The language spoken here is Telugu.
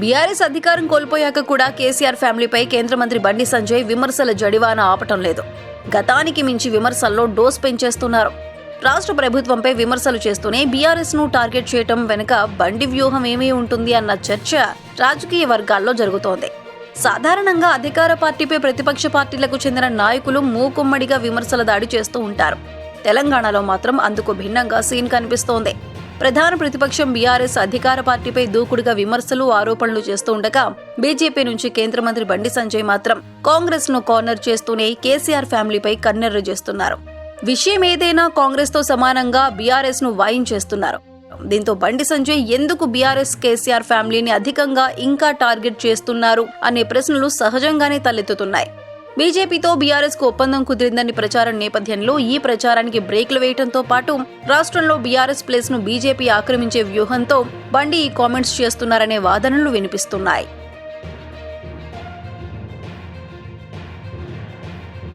బీఆర్ఎస్ అధికారం కోల్పోయాక కూడా కేసీఆర్ ఫ్యామిలీపై కేంద్ర మంత్రి బండి సంజయ్ విమర్శల జడివాన ఆపటం లేదు. గతానికి మించి విమర్శల్లో డోస్ పెంచేస్తున్నారు. రాష్ట్ర ప్రభుత్వంపై విమర్శలు చేస్తూనే బీఆర్ఎస్ను టార్గెట్ చేయటం వెనుక బండి వ్యూహం ఏమీ ఉంటుంది అన్న చర్చ రాజకీయ వర్గాల్లో జరుగుతోంది. సాధారణంగా అధికార పార్టీపై ప్రతిపక్ష పార్టీలకు చెందిన నాయకులు మూకుమ్మడిగా విమర్శల దాడి చేస్తూ ఉంటారు. తెలంగాణలో మాత్రం అందుకు భిన్నంగా సీన్ కనిపిస్తోంది. ప్రధాన ప్రతిపక్షం బీఆర్ఎస్ అధికార పార్టీపై దూకుడుగా విమర్శలు ఆరోపణలు చేస్తూ ఉండగా బీజేపీ నుంచి కేంద్ర మంత్రి బండి సంజయ్ మాత్రం కాంగ్రెస్ను కార్నర్ చేస్తూనే కేసీఆర్ ఫ్యామిలీపై కన్నెర్ర చేస్తున్నారు. విషయం ఏదైనా కాంగ్రెస్తో సమానంగా బీఆర్ఎస్ను వాయించేస్తున్నారు దీంతో బండి సంజయ్ ఎందుకు బీఆర్ఎస్ కేసీఆర్ ఫ్యామిలీని అధికంగా ఇంకా టార్గెట్ చేస్తున్నారు అనే ప్రశ్నలు సహజంగానే తలెత్తుతున్నాయి. బీజేపీతో బీఆర్ఎస్కు ఒప్పందం కుదిరిందని ప్రచారం నేపథ్యంలో ఈ ప్రచారానికి బ్రేక్లు వేయడంతో పాటు రాష్ట్రంలో బీఆర్ఎస్ ప్లేస్ను బీజేపీ ఆక్రమించే వ్యూహంతో బండి ఈ కామెంట్స్ చేస్తున్నారనే వాదనలు వినిపిస్తున్నాయి.